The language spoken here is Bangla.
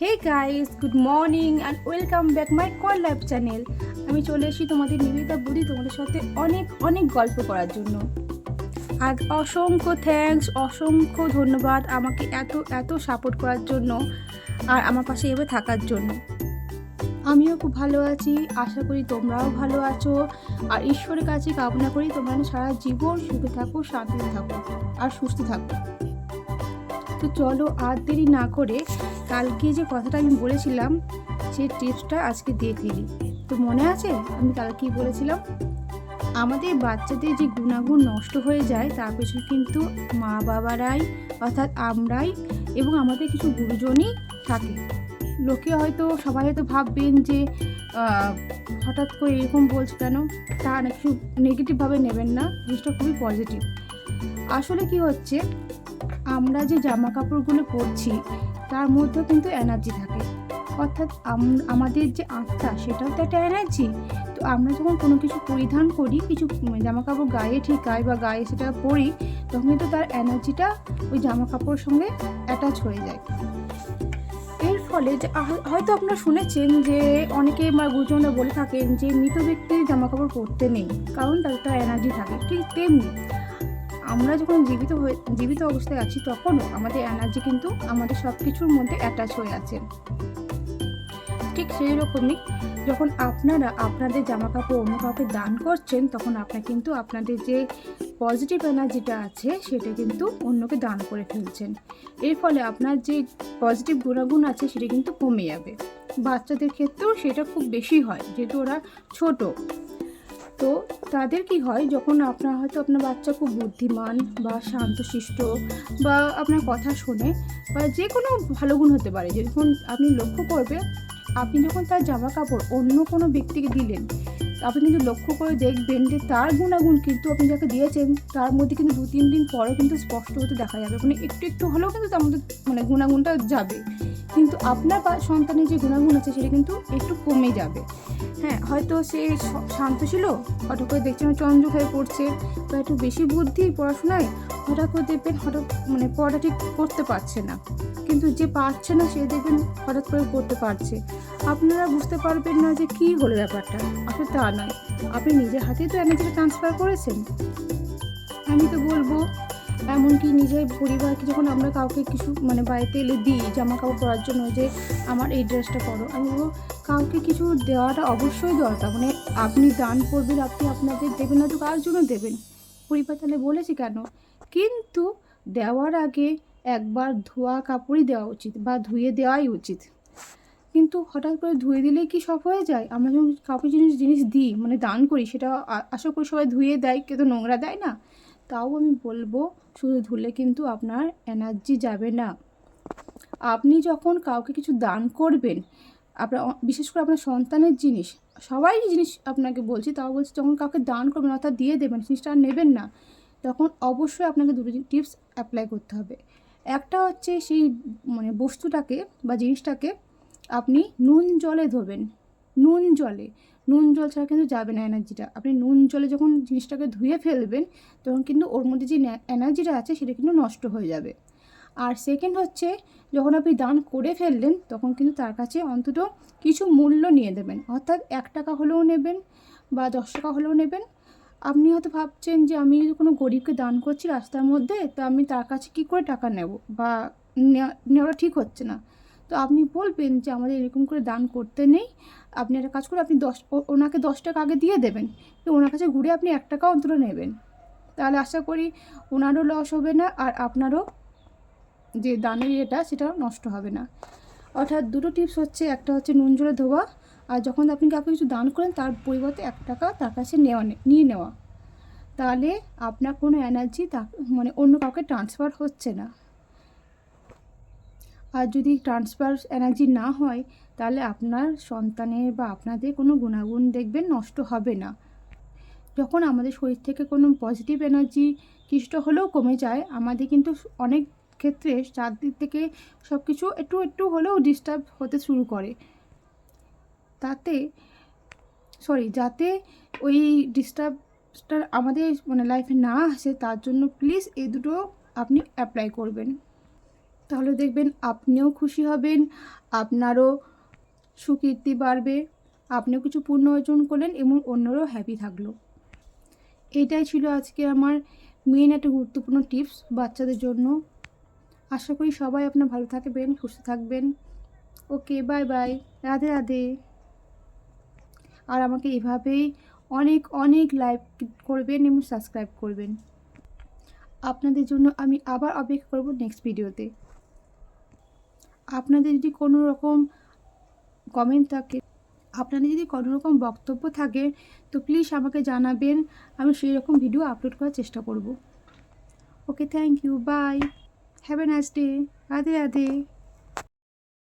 Hey guys good morning and welcome back my call life channel আমি চলে এসেছি তোমাদের নিবেদিতা বুদ্ধি তোমাদের সাথে অনেক অনেক গল্প করার জন্য। আর অসংখ্য থ্যাঙ্কস অসংখ্য ধন্যবাদ আমাকে এত এত সাপোর্ট করার জন্য আর আমার পাশে এভাবে থাকার জন্য। আমিও খুব ভালো আছি, আশা করি তোমরাও ভালো আছো। আর ঈশ্বরের কাছে কামনা করি তোমরা সারা জীবন সুখে থাকো, শান্তিতে থাকো আর সুস্থ থাকো। তো চলো আর দেরি না করে কালকে যে কথাটা আমি বলেছিলাম সেই টিপসটা আজকে দিয়ে ফেলি। তো মনে আছে? আমি কালকেই বলেছিলাম, আমাদের বাচ্চাদের যে গুণাগুণ নষ্ট হয়ে যায়, তার পেছনে কিন্তু মা বাবারাই অর্থাৎ আমরাই এবং আমাদের কিছু গুরুজনই থাকে। লোকে হয়তো, সবাই হয়তো ভাববেন যে হঠাৎ করে এরকম বলছে কেন? তা না, কিছু নেগেটিভভাবে নেবেন না, জিনিসটা খুবই পজিটিভ আসলে কি হচ্ছে, আমরা যে জামা কাপড়গুলো পরছি তার মধ্যেও কিন্তু এনার্জি থাকে। অর্থাৎ আমাদের যে আত্মা, সেটাও তো একটা এনার্জি তো আমরা যখন কোনো কিছু পরিধান করি, কিছু জামা কাপড় গায়ে ঠিক গায়ে বা গায়ে সেটা পরি, তখন কিন্তু তার এনার্জিটা ওই জামা কাপড়ের সঙ্গে অ্যাটাচ হয়ে যায়। এর ফলে যে হয়তো আপনারা শুনেছেন যে অনেকে বা গুরুজনরা বলে থাকেন যে, মৃত ব্যক্তির জামা কাপড় পরতে নেই, কারণ তার এনার্জি থাকে। ঠিক তেমনি আমরা যখন জীবিত হয়ে, জীবিত অবস্থায় আছি তখনও আমাদের এনার্জি কিন্তু আমাদের সব কিছুর মধ্যে অ্যাটাচ হয়ে আছে। ঠিক সেই রকমই যখন আপনারা আপনাদের জামা কাপড় অন্য কাউকে দান করছেন, তখন আপনার কিন্তু আপনাদের যে পজিটিভ এনার্জিটা আছে, সেটা কিন্তু অন্যকে দান করে ফেলছেন। এর ফলে আপনার যে পজিটিভ গুণাগুণ আছে, সেটা কিন্তু কমে যাবে। বাচ্চাদের ক্ষেত্রেও সেটা খুব বেশি হয়, যেহেতু ওরা ছোট। তো তাদের কি হয়, যখন আপনার হয়তো আপনার বাচ্চা খুব বুদ্ধিমান বা শান্তশিষ্ট বা আপনার কথা শোনে, বা যে কোনো ভালো গুণ হতে পারে যখন আপনি লক্ষ্য করবে আপনি যখন তার জামা কাপড় অন্য কোনো ব্যক্তিকে দিলেন আপনি কিন্তু লক্ষ্য করে দেখবেন যে তার গুণাগুণ কিন্তু আপনি যাকে দিয়েছেন, তার মধ্যে কিন্তু দু তিন দিন পরে কিন্তু স্পষ্ট হতে দেখা যাবে। মানে একটু একটু হলেও কিন্তু তার মধ্যে মানে গুণাগুণটা যাবে। কিন্তু আপনার সন্তানের যে গুণাগুণ আছে, সেটা কিন্তু একটু কমে যাবে। হ্যাঁ হয়তো সে শান্ত ছিল, হঠাৎ করে দেখছেন চন্দ্র হয়ে পড়ছে বা একটু বেশি বুদ্ধি পড়াশোনায় হঠাৎ করে দেখবেন হঠাৎ মানে পড়াটা ঠিক করতে পারছে না। কিন্তু যে পারছে না, সে দেখবেন হঠাৎ করে করতে পারছে। আপনারা বুঝতে পারবেন না যে কী হলো ব্যাপারটা। আসলে তা নয় আপনি নিজের হাতেই তো এনার্জিটা ট্রান্সফার করেছেন। আমি তো বলব, এমনকি নিজের পরিবারকে যখন আমরা কাউকে কিছু মানে বাড়িতে এলে দিই জামা কাপড় পরার জন্য যে আমার এই ড্রেসটা পরো, আমি বলব, কাউকে কিছু দেওয়াটা অবশ্যই দরকার। মানে আপনি দান করবেন, আপনি আপনাদের দেবেন না তো কার জন্য দেবেন? পরিবার তাহলে বলেছি কেন? কিন্তু দেওয়ার আগে একবার ধোয়া কাপড়ই দেওয়া উচিত বা ধুয়ে দেওয়াই উচিত। কিন্তু হঠাৎ করে ধুয়ে দিলেই কি সব হয়ে যায়? আমরা যখন কাউকে জিনিস জিনিস দিই মানে দান করি, সেটা আশা করি সবাই ধুয়ে দেয়, কেউ তো নোংরা দেয় না। তাও আমি বলব, শুধু ধুলে কিন্তু আপনার এনার্জি যাবে না। আপনি যখন কাউকে কিছু দান করবেন, আপনার বিশেষ করে আপনার সন্তানের জিনিস, সবাই জিনিস আপনাকে বলছি, তাও বলছি যখন কাউকে দান করবেন, অর্থাৎ দিয়ে দেবেন, জিনিসটা আর নেবেন না, তখন অবশ্যই আপনাকে দুটো টিপস অ্যাপ্লাই করতে হবে। একটা হচ্ছে সেই মানে বস্তুটাকে বা জিনিসটাকে আপনি নুন জলে ধোবেন। নুন জলে। নুন জল ছাড়া কিন্তু যাবে না এনার্জিটা। আপনি নুন জলে যখন জিনিসটাকে ধুয়ে ফেলবেন, তখন কিন্তু ওর মধ্যে যে এনার্জিটা আছে, সেটা কিন্তু নষ্ট হয়ে যাবে। আর সেকেন্ড হচ্ছে, যখন আপনি দান করে ফেললেন, তখন কিন্তু তার কাছে অন্তত কিছু মূল্য নিয়ে দেবেন। অর্থাৎ এক টাকা হলেও নেবেন বা দশ টাকা হলেও নেবেন। আপনি হয়তো ভাবছেন যে আমি যদি কোনো গরিবকে দান করছি রাস্তার মধ্যে, তো আমি তার কাছে কী করে টাকা নেব? বা নেওয়া- ঠিক হচ্ছে না। তো আপনি বলবেন যে আমাদের এরকম করে দান করতে নেই। আপনি একটা কাজ করে আপনি দশ ওনাকে দশ টাকা আগে দিয়ে দেবেন। তো ওনার কাছে ঘুরে আপনি এক টাকা অন্তত নেবেন। তাহলে আশা করি ওনারও লস হবে না, আর আপনারও যে দানের ইয়েটা সেটা নষ্ট হবে না। অর্থাৎ দুটো টিপস হচ্ছে, একটা হচ্ছে নুন, জলে ধোয়া, আর যখন আপনি কাউকে কিছু দান করেন, তার পরিবর্তে এক টাকা তার কাছে নেওয়া নিয়ে নেওয়া। তাহলে আপনার কোনো এনার্জি তা মানে অন্য কাউকে ট্রান্সফার হচ্ছে না। আর যদি ট্রান্সফার এনার্জি না হয়, তাহলে আপনার সন্তানের বা আপনাদের কোনো গুণাগুণ দেখবেন নষ্ট হবে না। যখন আমাদের শরীর থেকে কোনো পজিটিভ এনার্জি কিছুটা হলেও কমে যায়, আমাদের কিন্তু অনেক ক্ষেত্রে চারদিক থেকে সব কিছু একটু একটু হলেও ডিস্টার্ব হতে শুরু করে। তাতে সরি যাতে ওই ডিস্টার্বটা আমাদের মানে লাইফে না আসে, তার জন্য প্লিজ এই দুটো আপনি অ্যাপ্লাই করবেন। তাহলে দেখবেন আপনিও খুশি হবেন, আপনারও সুকীর্তি বাড়বে, আপনিও কিছু পূর্ণ অর্জন করলেন এবং অন্যরাও হ্যাপি থাকল। এটাই ছিল আজকে আমার মেন একটা গুরুত্বপূর্ণ টিপস বাচ্চাদের জন্য। আশা করি সবাই আপনার ভালো থাকবেন, সুস্থ থাকবেন। Okay bye bye Radhe Radhe. আর আমাকে এভাবেই অনেক অনেক লাইক করবেন এবং সাবস্ক্রাইব করবেন। আপনাদের জন্য আমি আবার অপেক্ষা করব নেক্সট ভিডিওতে আপনাদের যদি কোনো রকম কমেন্ট থাকে, আপনাদের যদি কোনো রকম বক্তব্য থাকে, তো প্লিজ আমাকে জানাবেন, আমি সেই রকম ভিডিও আপলোড করার চেষ্টা করব। Okay thank you bye have a nice day Radhe Radhe.